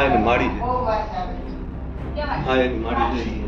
હા એને માડી છે હા એની માડી છે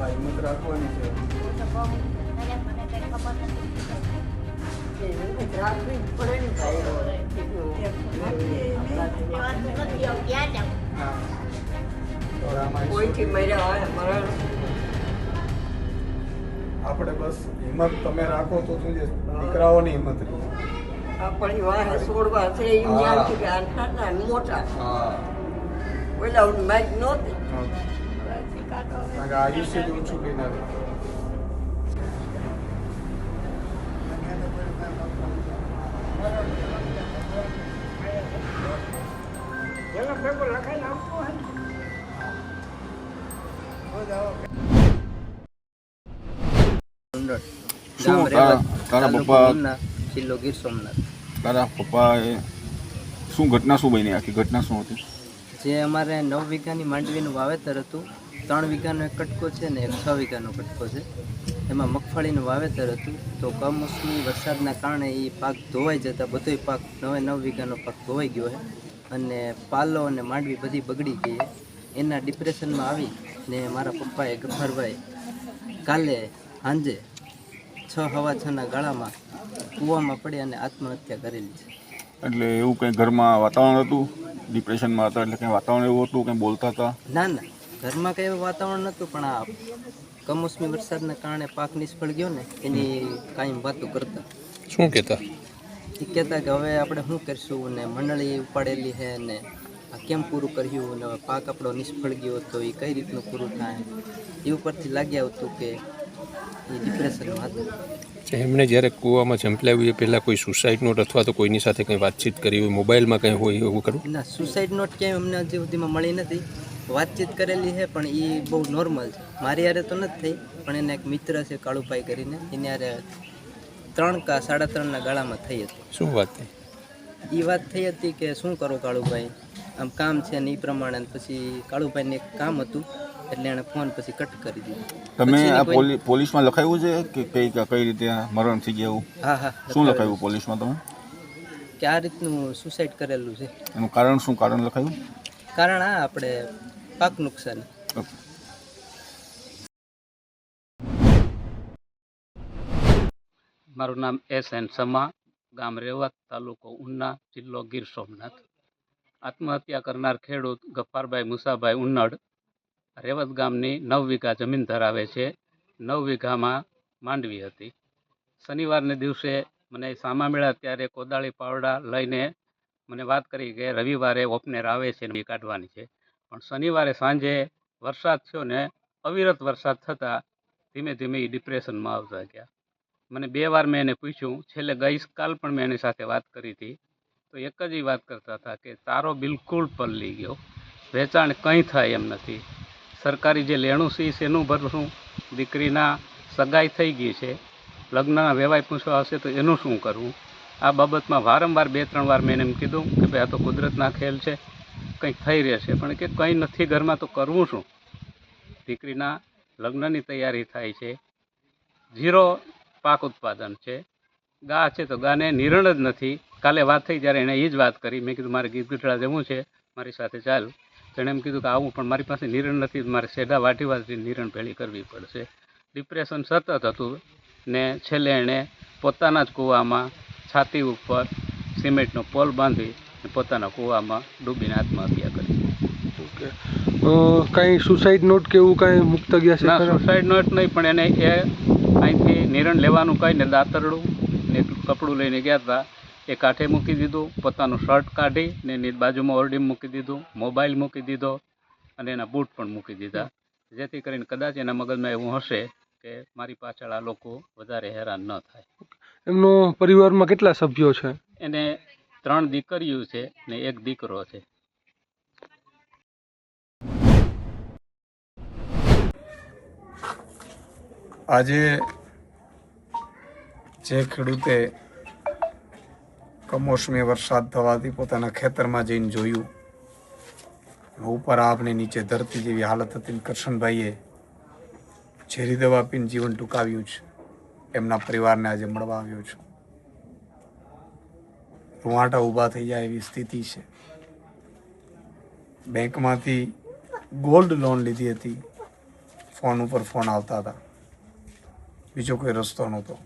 હા હિંમત રાખવાની છે. આપણે બસ હિંમત તમે રાખો તો શું છે? દીકરાઓની હિંમત વાહે છોડવા છે એ હા. જ્ઞાનથી કે આ નાના ને મોટા ઓલા માઇક નહોતી. કારણ કે આયુષ્ય જ ઓછું તારા પપ્પા જિલ્લો ગીર સોમનાથ. તારા પપ્પા એ શું ઘટના શું બની આખી? ઘટના શું હતી? જે અમારે નવ વીઘાની માંડવીનું વાવેતર હતું. ત્રણ વીઘાનો એક કટકો છે ને એક છ વીઘાનો કટકો છે. એમાં મગફળીનું વાવેતર હતું. તો કમોસમી વરસાદના કારણે એ પાક ધોવાઈ જતા બધોય પાક નવે નવ વીઘાનો પાક ધોવાઈ ગયો છે. અને પાલો અને માંડવી બધી બગડી ગઈ એના ડિપ્રેશનમાં આવી ને મારા પપ્પાએ ગફારભાઈ કાલે સાંજે છ હવા છના ગાળામાં કૂવામાં પડી અને આત્મહત્યા કરેલી છે. એટલે એવું કંઈ ઘરમાં વાતાવરણ હતું? ડિપ્રેશનમાં હતા એટલે કંઈ વાતાવરણ એવું હતું? કંઈ બોલતા હતા? ના ના. ઘરમાં કઈ વાતાવરણ નહોતું પણ આ કમોસમી વરસાદના કારણે પાક નિષ્ફળ ગયો ને એની કાયમ વાતો કરતા. શું કહેતા? એ કહેતા કે હવે આપણે શું કરશું ને મંડળી ઉપાડેલી છે ને આ કેમ પૂરું કર્યું ને હવે પાક આપણો નિષ્ફળ ગયો તો એ કઈ રીતનું પૂરું થાય? એ ઉપરથી લાગી આવતું કે એ ડિપ્રેશનમાં હતું. એમણે જ્યારે કૂવામાં ઝંપલાવ્યું એ પહેલાં કોઈ સુસાઇડ નોટ અથવા તો કોઈની સાથે કંઈ વાતચીત કરી હોય મોબાઈલમાં કંઈ હોય એવું કરવું ના સુસાઇડ નોટ ક્યાંય અમને હજી સુધીમાં મળી નથી. વાતચીત કરેલી છે પણ એ બહુ નોર્મલ છે. મારી યારે તો નથી થઈ પણ એને એક મિત્ર છે કાળુભાઈ કરીને એને યારે ત્રણ કા સાડા ત્રણના ગાળામાં થઈ હતી. શું વાત થઈ? એ વાત થઈ હતી કે શું કરો કાળુભાઈ? આમ કામ છે ને એ પ્રમાણે. પછી કાળુભાઈને એક કામ હતું એટલે એણે ફોન પછી કટ કરી દીધો. તમે આ પોલીસમાં લખાયું છે કે કઈ કઈ રીતે મરણ થઈ ગયા? હા હા શું લખાયું પોલીસમાં તમે? કે આ રીતનું સુસાઇડ કરેલું છે. એનું કારણ શું કારણ લખાયું? કારણ આ આપણે પાક નુકસાન. મારું નામ એસ એન સમા, ગામ રેવત, તાલુકો ઉના, જિલ્લો ગીર સોમનાથ. આત્મહત્યા કરનાર ખેડૂત ગફ્ફારભાઈ મુસાભાઈ ઉન્નડ રેવત ગામની નવ વીઘા જમીન ધરાવે છે. નવ વીઘામાં માંડવી હતી. શનિવારને દિવસે મને સામા મળ્યા ત્યારે કોદાળી પાવડા લઈને મને વાત કરી કે રવિવારે ઓપનેર આવે છે ને કાઢવાની છે. પણ શનિવારે સાંજે વરસાદ થયો ને, અવિરત વરસાદ થતાં ધીમે ધીમે એ ડિપ્રેશનમાં આવતા ગયા. મને બે વાર મેં એને પૂછ્યું, છેલ્લે ગઈકાલ પણ મેં એની સાથે વાત કરી હતી. તો એક જ એ વાત કરતા હતા કે, તારો બિલકુલ પલળી ગયો. વેચાણ કંઈ થાય એમ નથી. સરકારી જે લેણું છે એનું ભરશું? દીકરીના સગાઈ થઈ ગઈ છે. લગ્નના વેવાય પૂછવા હશે તો એનું શું કરવું? આ બાબતમાં વારંવાર બે ત્રણ વાર મેં એમ કીધું કે, ભાઈ, આ તો કુદરતના ખેલ છે. કંઈક થઈ રહેશે પણ કે કંઈ નથી ઘરમાં તો કરવું શું? દીકરીના લગ્નની તૈયારી થાય છે. ઝીરો પાક ઉત્પાદન છે. ગા છે તો ગાને નિરણ જ નથી. કાલે વાત થઈ જ્યારે એણે એ જ વાત કરી. મેં કીધું, મારે ગીત ગીતડા જવું છે. મારી સાથે ચાલ. તેણે એમ કીધું કે, આવું, પણ મારી પાસે નિરણ નથી. મારે સેઢા વાટી વાટી નિરણ ભેળી કરવી પડશે. ડિપ્રેશન સતત હતું ને છેલ્લે એણે પોતાના જ કૂવામાં છાતી ઉપર સિમેન્ટનો પોલ બાંધી પોતાના કૂવામાં ડૂબીને આત્મહત્યા કરી. ઓકે. કાંઈ સુસાઇડ નોટ કે એવું કઈ મુક્ત ગયા છે? સુસાઇડ નોટ નહીં પણ એને એ અહીંથી નિરણ લેવાનું કહીને દાંતરડું ને કપડું લઈને ગયા હતા એ કાંઠે મૂકી દીધું પોતાનું શર્ટ કાઢી ને એની બાજુમાં ઓરડી મૂકી દીધું મોબાઈલ મૂકી દીધો અને એના બૂટ પણ મૂકી દીધા. જેથી કરીને કદાચ એના મગજમાં એવું હશે કે મારી પાછળ આ લોકો વધારે હેરાન ન થાય. એમનો પરિવારમાં કેટલા સભ્યો છે? એને ત્રણ દીકરીઓ છે ને એક દીકરો છે. આજે જે ખેડૂતે કમોસમી વરસાદ થવાથી પોતાના ખેતરમાં જઈને જોયું ઉપર આપને નીચે ધરતી જેવી હાલત હતી કરશનભાઈએ ઝેરી દવા પીને જીવન ટૂંકાવ્યું છે. એમના પરિવારને આજે મળવા આવ્યો છું. રૂવાટા ઊભા થઈ જાય એવી સ્થિતિ છે. બેંકમાંથી ગોલ્ડ લોન લીધી હતી. ફોન ઉપર ફોન આવતા હતા. બીજો કોઈ રસ્તો નહોતો.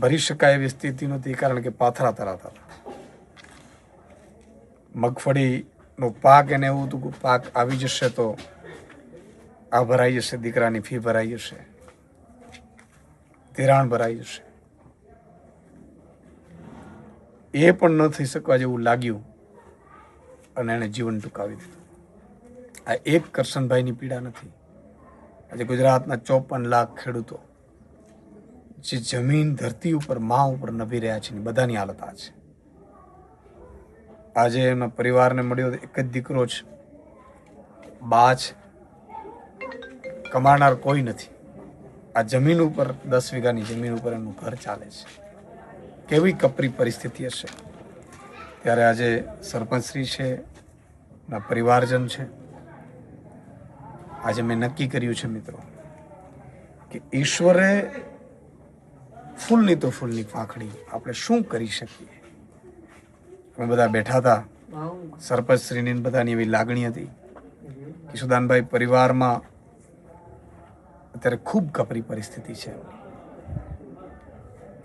ભરી શકાય એવી સ્થિતિ નહોતી કારણ કે પાથરા તરાતા હતા. મગફળીનો પાક એને એવું હતું કે પાક આવી જશે તો આ ભરાઈ જશે, દીકરાની ફી ભરાઈ જશે. ધિરાણ ભરાઈ જશે. એ પણ ન થઈ શકવા જેવું લાગ્યું અને એણે જીવન ટૂંકાવી દીધું. આ એક કરશનભાઈની પીડા નથી. આજે ગુજરાતના ચોપન લાખ ખેડૂતો જે જમીન, ધરતી ઉપર મા ઉપર નભી રહ્યા છે બધાની હાલત આ છે. આજે એમના પરિવારને મળ્યો એક જ દીકરો છે. બા છે. કમાનાર કોઈ નથી. આ જમીન ઉપર, દસ વીઘાની જમીન ઉપર એમનું ઘર ચાલે છે. કેવી કપરી પરિસ્થિતિ હશે? ત્યારે આજે સરપંચશ્રી છે ના પરિવારજન છે. આજે મેં નક્કી કર્યું છે મિત્રો કે ઈશ્વરે ફૂલની તો ફૂલની પાંખડી, આપણે શું કરી શકીએ? અમે બધા બેઠા હતા સરપંચશ્રીની બધાની એવી લાગણી હતી કિશોદાનભાઈ પરિવારમાં અત્યારે ખૂબ કપરી પરિસ્થિતિ છે.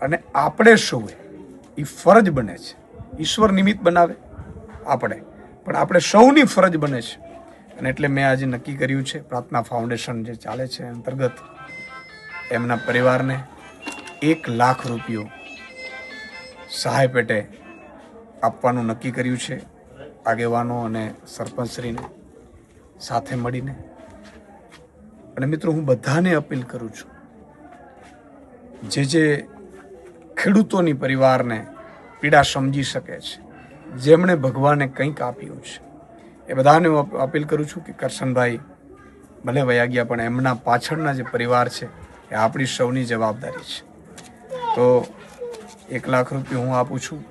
અને આપણે સૌએ એ ફરજ બને છે. ઈશ્વર નિમિત્ત બનાવે આપણે. પણ આપણે સૌની ફરજ બને છે. અને એટલે મેં આજે નક્કી કર્યું છે, પ્રાર્થના ફાઉન્ડેશન જે ચાલે છે અંતર્ગત, એમના પરિવારને એક લાખ રૂપિયો સહાય પેટે આપવાનું નક્કી કર્યું છે, આગેવાનો અને સરપંચશ્રીને સાથે મળીને. અને મિત્રો, હું બધાને અપીલ કરું છું, જે જે ખેડૂતોની પરિવારને પીડા સમજી શકે છે. જેમણે ભગવાને કંઈક આપ્યું છે. એ બધાને હું અપીલ કરું છું કે કરશનભાઈ, ભલે વયા ગયા પણ એમના પાછળના જે પરિવાર છે, એ આપણી સૌની જવાબદારી છે. તો એક લાખ રૂપિયા હું આપું છું.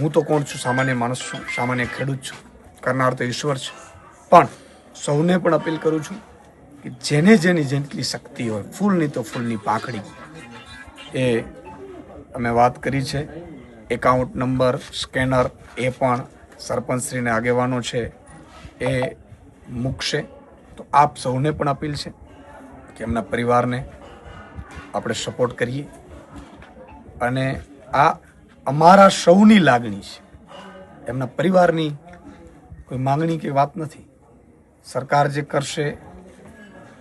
હું તો કોણ છું? સામાન્ય માણસ છું, સામાન્ય ખેડૂત છું, કરનાર તો ઈશ્વર છે. પણ સૌને પણ અપીલ કરું છું કે જેને જેની જેટલી શક્તિ હોય, ફૂલની તો ફૂલની પાંખડી એ અમે વાત કરી છે. એકાઉન્ટ નંબર, સ્કેનર, એ પણ સરપંચશ્રીને આગેવાનો છે. એ મૂકશે. તો આપ સૌને પણ અપીલ છે કે એમના પરિવારને આપણે સપોર્ટ કરીએ. અને આ અમારા સૌની લાગણી છે. એમના પરિવારની કોઈ માંગણી કે વાત નથી. સરકાર જે કરશે,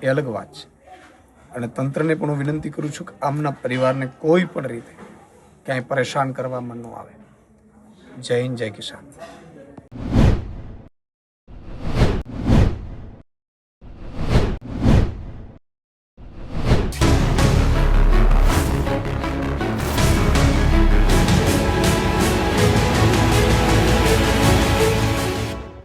એ અલગ વાત છે. અને તંત્રને પણ હું વિનંતી કરું છું કે આમના પરિવારને કોઈ પણ રીતે ક્યાંય પરેશાન કરવામાં ન આવે. જય હિન્દ, જય કિસાન.